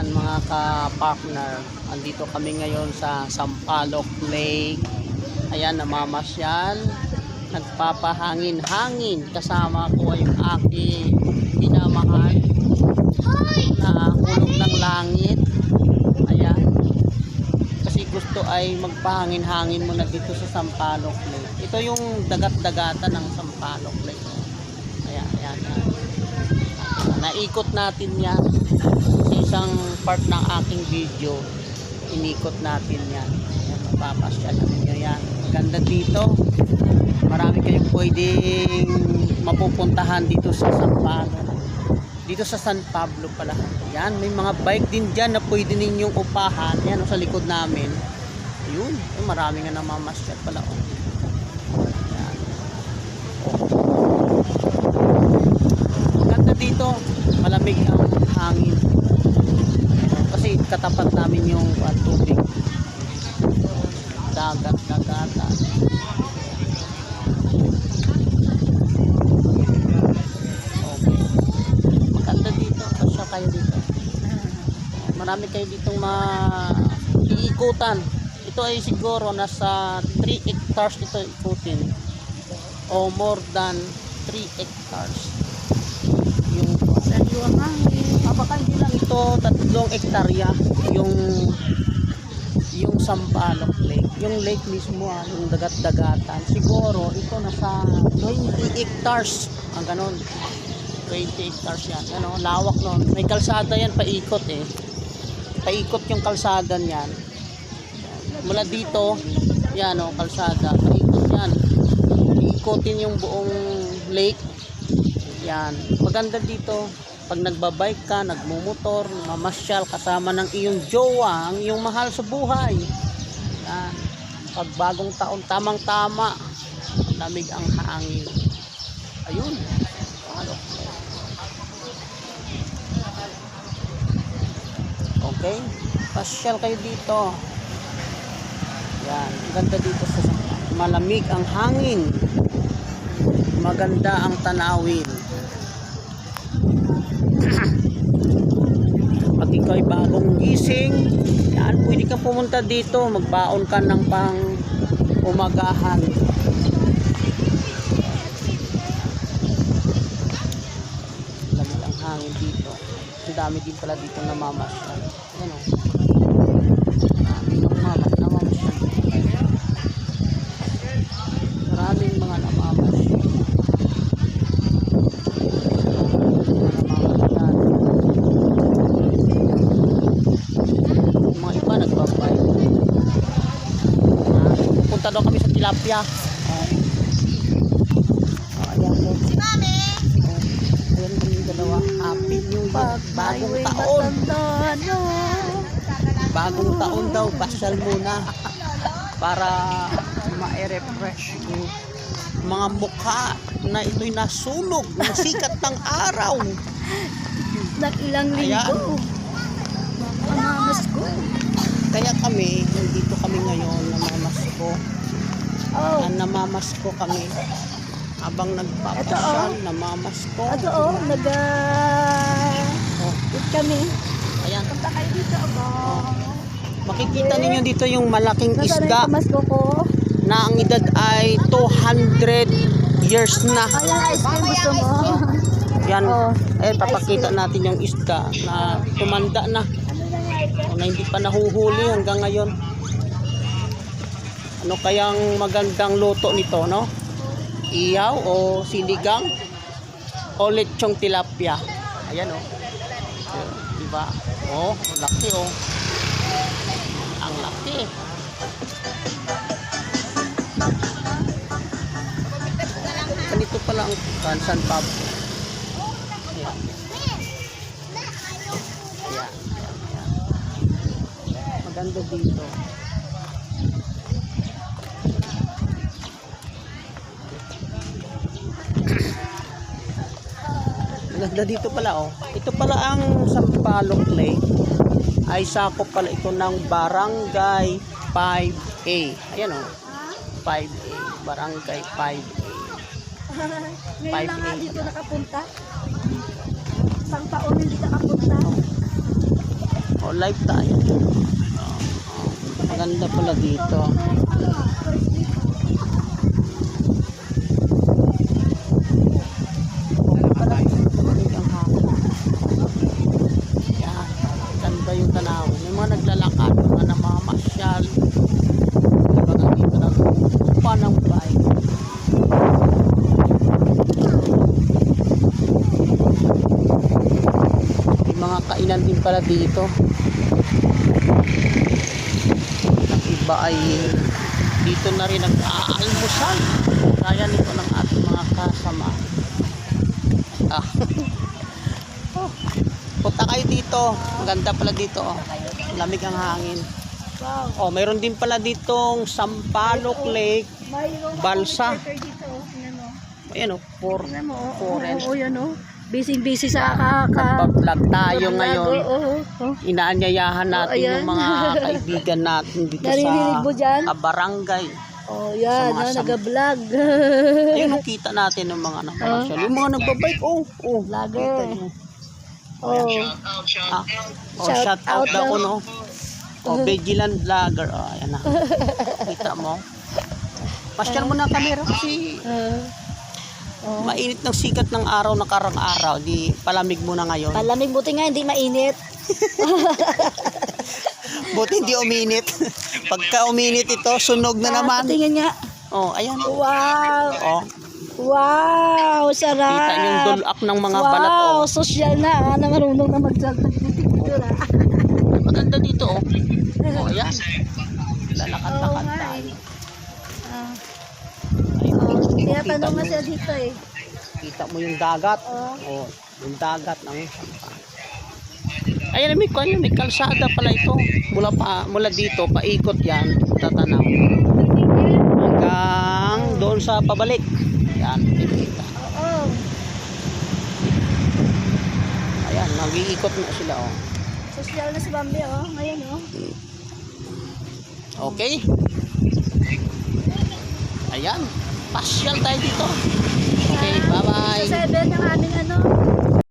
Ayan mga ka-partner, andito kami ngayon sa Sampaloc Lake. Ayan, namamasyal, nagpapahangin-hangin. Kasama ko ay yung aking minamahal na hulog ng langit. Ayan. Kasi gusto ay magpahangin-hangin muna dito sa Sampaloc Lake. Ito yung dagat-dagatan ng Sampaloc Lake. Ayan, ayan, ayan. Naikot natin yan sa isang part ng aking video. Inikot natin yan. Ayan, mapapasya namin nyo yan. Ganda dito. Marami kayong pwedeng mapupuntahan dito sa San Pablo. Dito sa San Pablo pala. Yan, may mga bike din dyan na pwede ninyong upahan. Yan, oh, sa likod namin. Ayun, eh, marami nga namamasyal pala. Oh. Yan. Maganda dito, malamig ang hangin. Kasi katapat namin yung uh, tubig. Dagat, dagatan. Okay. Maganda dito, pasya kayo dito. Marami kayo ditong ma iikutan. Ito ay siguro nasa 3 hectares ito ikutin. O more than 3 hectares. Yung Sariwang hangin. Baka hindi lang ito tatlong hektarya yung yung Sampaloc Lake. Yung lake mismo, ah, yung dagat-dagatan. Siguro, ito nasa 20 hectares. Ang ganon. 20 hectares yan. Ano, lawak nun. May kalsada yan, paikot eh. Paikot yung kalsada niyan. Mula dito, yan o, kalsada. Paikot yan. Iikotin yung buong lake. Yan. Maganda dito. Pag nagbabike ka, nagmumotor, mamasyal kasama ng iyong jowa, ang iyong mahal sa buhay. Yan. Pag bagong taon, tamang-tama. Lamig ang hangin. Ayun. Ano? Okay. Pasyal kayo dito. Yan. Ganda dito sa malamig ang hangin. Maganda ang tanawin. Pag ikaw ay bagong gising, yan, pwede kang pumunta dito, magbaon ka ng pang umagahan. Lamig ang hangin dito. Ang dami din pala dito namamasyal. Yan o. Dami ng mama, namamasyal. Maraming mga namamasyal. Namamasyal. Yung mga iba nagbabay. Ah, Punta daw kami sa tilapia. Ah, ayan po. Si Mami! Oh, ayan kami yung dalawa. Happy New Year. Bagong taon. Bagong taon daw. Pasyal muna. Para ma-refresh yung mga mukha na ito'y nasunog ng sikat ng araw. Ilang linggo. Mamamas ko. Kaya kami, nandito kami ngayon, namamasko. Oh, Ah, namamasko kami. Habang nagpapasyal, namamasko. ito oh, nag Oh, kami. ayan. Punta kayo dito ako. Makikita ninyo dito yung malaking Nasaan isda ko? na ang edad ay 200 years na. Ayan, ice cream gusto mo. Yan. Oh, Eh, papakita natin yung isda na tumanda na. O, na hindi pa nahuhuli hanggang ngayon. Ano kayang magandang luto nito, no? Iyaw o sinigang o lechong tilapia. Ayan, oh. Diba? Oh, laki, oh. Ang laki. Ganito pala ang kan San Pablo. Ayan. Ayan, ayan, ayan. Maganda dito. Maganda dito pala oh. Ito pala ang Sampaloc Lake. Ay sakop pala ito ng Barangay 5A. Ayan oh. 5A. Barangay 5A. Ngayon lang nga 5A. dito nakapunta. Isang taon hindi nakapunta. Oh, live tayo. Oh, oh. Maganda pala dito. Malamig ang hangin. Yan. Ganda yung tanawin. May mga naglalakad, mga namamasyal. Diba nga dito nag-upa ng bike. May mga din pala dito. Ang iba ay dito na rin nag-aalmusal. Kaya nito ng ating mga kasama. Ah. Oh. Punta kayo dito. Maganda pala dito. Oh. Lamig ang hangin. Wow. Oh, mayroon din pala ditong Sampaloc Lake. Balsa. oh. Ayan oh, for oh. Foreign. Oo, yan oh. Busy-busy sa kaka... pag-vlog tayo Oo, ngayon. oo, oo. Inaanyayahan natin Oh, yung mga kaibigan natin dito dyan? sa kabarangay. Oh, yan, ah, nag-vlog. Ayun, oh, kita natin ng mga nakamasyal. Yung mga nagbabike, oh, oh, Vlogger. oh, Ah, oh, Shout shout, out, out daw ko, no? Oh, Vigilant Vlogger. Oh, ayan na. Kita mo. Pasyal mo na ang camera kasi uh, oh. mainit ng sikat ng araw na karang araw. Di palamig mo na ngayon. Palamig buti nga, hindi mainit. Buti hindi uminit. Pagka uminit ito, sunog na naman. Ah, tingin nga. Oh, ayan. Wow! Oh, Wow! Sarap! kita niyo yung dulak ng mga wow, balat. Oh. social na. Ah, na marunong na mag-picture ah. Maganda dito, oh. Oh, ayan. Lalakad-lakad nga tayo. Ah. Oh, kaya Kita tanong nga mo- siya dito eh. Kita mo yung dagat. Oh. Oh, yung dagat ng. Ayan, may kanya, may kalsada pala ito. Mula pa mula dito, paikot 'yan, tatanaw. Hanggang doon sa pabalik. Yan, kita. Oo. Ayan, mag-iikot na sila, oh. Social na si Bambi oh. Ngayon oh. Okay? Ayan, pasyal tayo dito. Okay, bye-bye. Sa 7 yung aming ano.